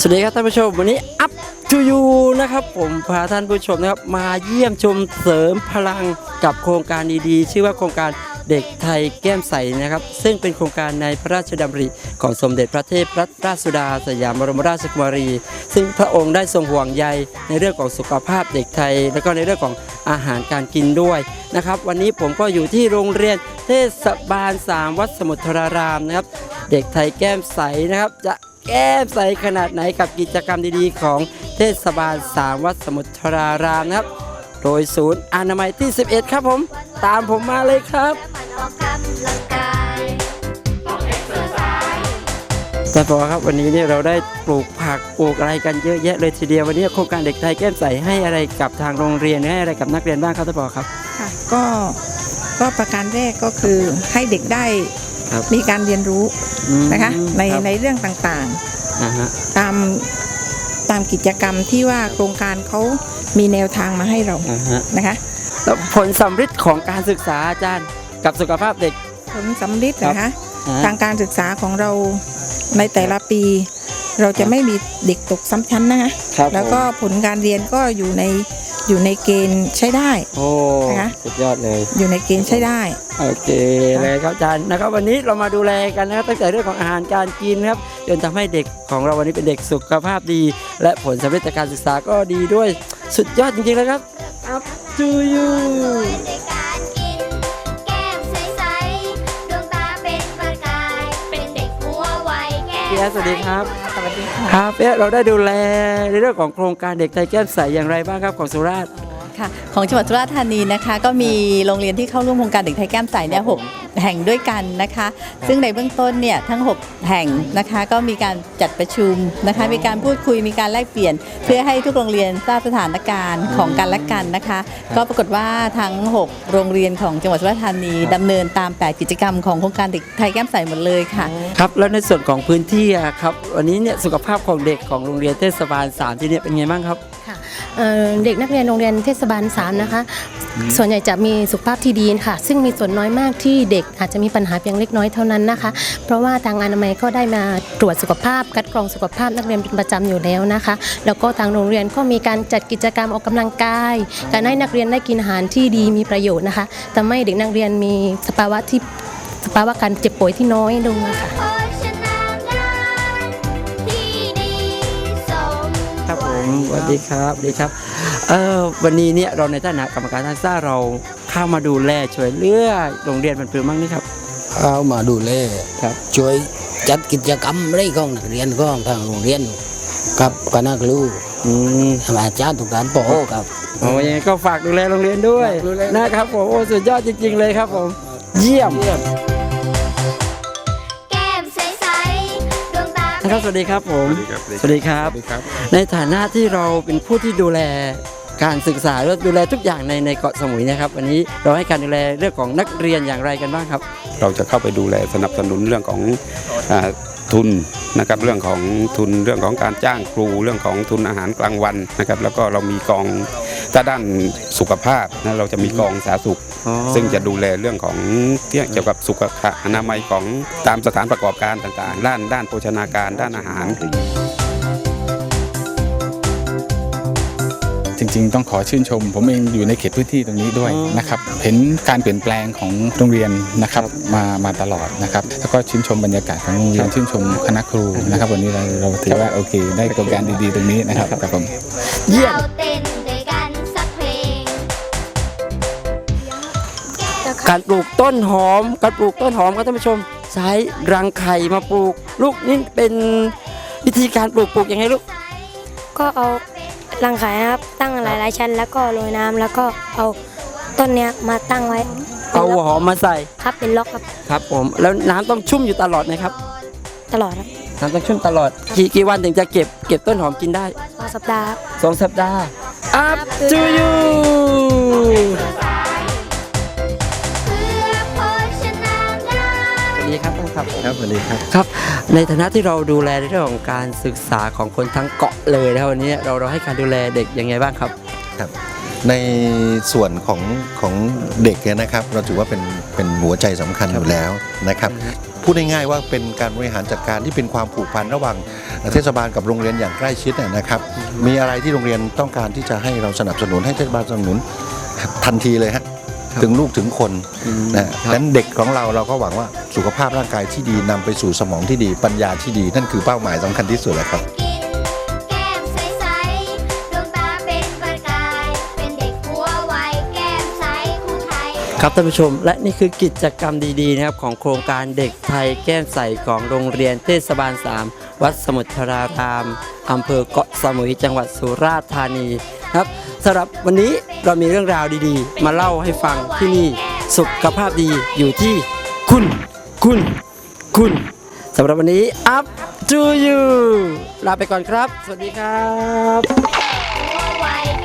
สวัสดีครับท่านผู้ชมวันนี้ up to you นะครับผมพาท่านผู้ชมนะครับมาเยี่ยมชมเสริมพลังกับโครงการดีๆ ชื่อว่าโครงการ เด็กไทยแก้มใสนะครับ ซึ่งเป็นโครงการในพระราชดำริของสมเด็จพระเทพรัตนราชสุดาสยามบรมราชกุมารี ซึ่งพระองค์ได้ทรงห่วงใยในเรื่องของสุขภาพเด็กไทย และก็ในเรื่องของอาหารการกินด้วยนะครับ วันนี้ผมก็อยู่ที่โรงเรียนเทศบาลสามวัดสมุทรารามนะครับ เด็กไทยแก้มใสนะครับ จะแก้มใสขนาดไหนกับกิจกรรมดีๆ ของเทศบาลสามวัดสมุทรารามนะครับโดยศูนย์อนามัยที่ 11 ครับผม ตามผมมาเลยครับ ออกกำลังกายแต่บอกว่าครับวันนี้เนี่ยเราได้ปลูกผักปลูกอะไรกันเยอะแยะเลยทีเดียววันนี้โครงการเด็กไทยแก้มใสให้อะไรกับทางโรงเรียนให้อะไรกับนักเรียนบ้างครับท่านผอครับ ค่ะก็ก็ประการแรกก็คือให้เด็กได้ครับมีการเรียนรู้อืมนะคะในครับในเรื่องต่างอ่าฮะๆตามตามกิจกรรมที่ว่าโครงการเขามีแนวทางมาให้เราอ่าฮะนะคะแล้วผลสำฤทธิ์ของการศึกษาอาจารย์ กับสุขภาพเด็ก ผลสำลิดนะคะอ่าทางการศึกษาของเราในแต่ละปี เราจะไม่มีเด็กตกซ้ำชั้นนะคะครับ แล้วก็ผมผลการเรียนก็อยู่ในอยู่ในเกณฑ์ใช้ได้ โอ้นะคะ สุดยอดเลย อยู่ในเกณฑ์ใช้ได้ โอเคเลยครับอาจารย์นะครับวันนี้เรามาดูแลกันนะครับตั้งแต่เรื่องของอาหารการกินนะครับจนทำให้เด็กของเราวันนี้เป็นเด็กสุขภาพดี และผลสำเร็จจากการศึกษาก็ดีด้วยสุดยอดจริงๆเลยครับ up to you แก้มพี่แอดสวัสดีครับ สวัสดีค่ะครับพี่แอดเราได้ดูแลในเรื่องของโครงการเด็กไทยแก้มใสอย่างไรบ้างครับของสุราษฎร์ ค่ะของจังหวัดสุราษฎร์ธานีนะคะ ก็มีโรงเรียนที่เข้าร่วมโครงการเด็กไทยแก้มใสเนี่ยหกแห่งด้วยกันนะคะ ซึ่งในเบื้องต้นเนี่ยทั้ง 6 แห่งนะคะ ก็มีการจัดประชุมนะคะ มีการพูดคุยมีการแลกเปลี่ยน เพื่อให้ทุกโรงเรียนทราบสถานการณ์ของกันและกันนะคะ ก็ปรากฏว่าทั้ง 6 โรงเรียนของจังหวัดสุราษฎร์ธานีดำเนินตาม8กิจกรรมของโครงการเด็กไทยแก้มใสหมดเลยค่ะครับแล้วในส่วนของพื้นที่อะครับวันนี้เนี่ยสุขภาพของเด็กของโรงเรียนเทศบาลสามที่เนี่ยเป็นไงบ้างครับค่ะ เอ่อเด็กนักเรียนโรงเรียนเทศบาล3นะคะ ส่วนใหญ่จะมีสุขภาพที่ดีค่ะ ซึ่งมีส่วนน้อยมากที่เด็กอาจจะมีปัญหาเพียงเล็กน้อยเท่านั้นนะคะ เพราะว่าทางอนามัยก็ได้มาตรวจสุขภาพ คัดกรองสุขภาพนักเรียนเป็นประจำอยู่แล้วนะคะ แล้วก็ทางโรงเรียนก็มีการจัดกิจกรรมออกกำลังกาย การให้นักเรียนได้กินอาหารที่ดีมีประโยชน์นะคะทำให้เด็กนักเรียนมีสภาวะที่สภาวะการเจ็บป่วยที่น้อยลงนะคะ ผมสวัสดีครับสวัสดีครับเออวันนี้เนี่ยเราในฐานะกรรมการทักษะเราเข้ามาดูแลช่วยเหลือโรงเรียนมันเพื่อมั่งนี่ครับเอามาดูแลครับ ช่วยจัดกิจกรรมอะไรของนักเรียนของทางโรงเรียนกับคณะครูอืมอาจารย์ทุกท่านปอครับโอ้ยังไงก็ฝากดูแลโรงเรียนด้วยฝากดูแลนะครับผมโอ้สุดยอดจริง ๆ เลยครับผม เยี่ยม ครับสวัสดีครับผมสวัสดีครับสวัสดีครับ ในฐานะที่เราเป็นผู้ที่ดูแลการศึกษาและดูแลทุกอย่างในในเกาะสมุยนะครับวันนี้เราให้การดูแลเรื่องของนักเรียนอย่างไรกันบ้างครับ เราจะเข้าไปดูแลสนับสนุนเรื่องของอาทุนนะครับเรื่องของทุนเรื่องของการจ้างครูเรื่องของทุนอาหารกลางวันนะครับแล้วก็เรามีกองถ้าด้านสุขภาพนะเราจะมีกองสาธารณสุขอ๋อ ซึ่งจะดูแลเรื่องของเกี่ยวกับสุขอนามัยของตามสถานประกอบการต่างๆ ด้านด้านโภชนาการด้านอาหาร จริงๆ ต้องขอชื่นชม ผมเองอยู่ในเขตพื้นที่ตรงนี้ด้วยอ๋อนะครับเห็นการเปลี่ยนแปลงของโรงเรียนนะครับมามาตลอดนะครับแล้วก็ชื่นชมบรรยากาศของโรงเรียนชื่นชมคณะครูนะครับวันนี้เราเราถือว่าโอเค ได้โครงการดีๆ ตรงนี้นะครับครับผมเยี่ยม การปลูกต้นหอม การปลูกต้นหอมครับท่านผู้ชมใช้รังไข่มาปลูก ลูกนี่เป็นวิธีการปลูกปลูกยังไงลูกก็เอารังไข่นะครับตั้งหลายๆชั้น แล้วก็โรยน้ำแล้วก็เอาต้นเนี้ยมาตั้งไว้เอาหัวหอมมาใส่ครับเป็นล็อกครับครับผมแล้วน้ำต้องชุ่มอยู่ตลอดนะครับตลอดครับน้ำต้องชุ่มตลอดกี่กี่วันถึงจะเก็บเก็บต้นหอมกินได้ สองสัปดาห์ครับ สองสัปดาห์ up to you ครับครับสวัสดีครับ ครับ ในฐานะที่เราดูแลในเรื่องของการศึกษาของคนทั้งเกาะเลยนะครับวันนี้เราเราให้การดูแลเด็กยังไงบ้างครับ ในส่วนของของเด็กเนี่ยนะครับ เราถือว่าเป็นเป็นหัวใจสำคัญอยู่แล้วนะครับ พูดง่ายๆว่าเป็นการบริหารจัดการที่เป็นความผูกพันระหว่างเทศบาลกับโรงเรียนอย่างใกล้ชิดน่ะนะครับ มีอะไรที่โรงเรียนต้องการที่จะให้เราสนับสนุนให้เทศบาลสนับสนุนทันทีเลยฮะ ถึงลูกถึงคนนะดังนั้นเด็กของเราเราก็หวังว่าสุขภาพร่างกายที่ดีนำไปสู่สมองที่ดีปัญญาที่ดี นั่นคือเป้าหมายสำคัญที่สุดแหละครับกินแก้มใสๆดวงตาเป็นประกายเป็นเด็กหัวไวแก้มใสคู่ไทยครับท่านผู้ชมและนี่คือกิจกรรมดีๆนะครับของโครงการเด็กไทยแก้มใสของโรงเรียนเทศบาล 3 วัดสมุทรารามอำเภอเกาะสมุยจังหวัดสุราษฎร์ธานีครับสำหรับวันนี้ เรามีเรื่องราวดีๆ มาเล่าให้ฟังที่นี่สุขภาพดีอยู่ที่คุณคุณคุณสำหรับวันนี้ up to you ลาไปก่อนครับ สวัสดีครับ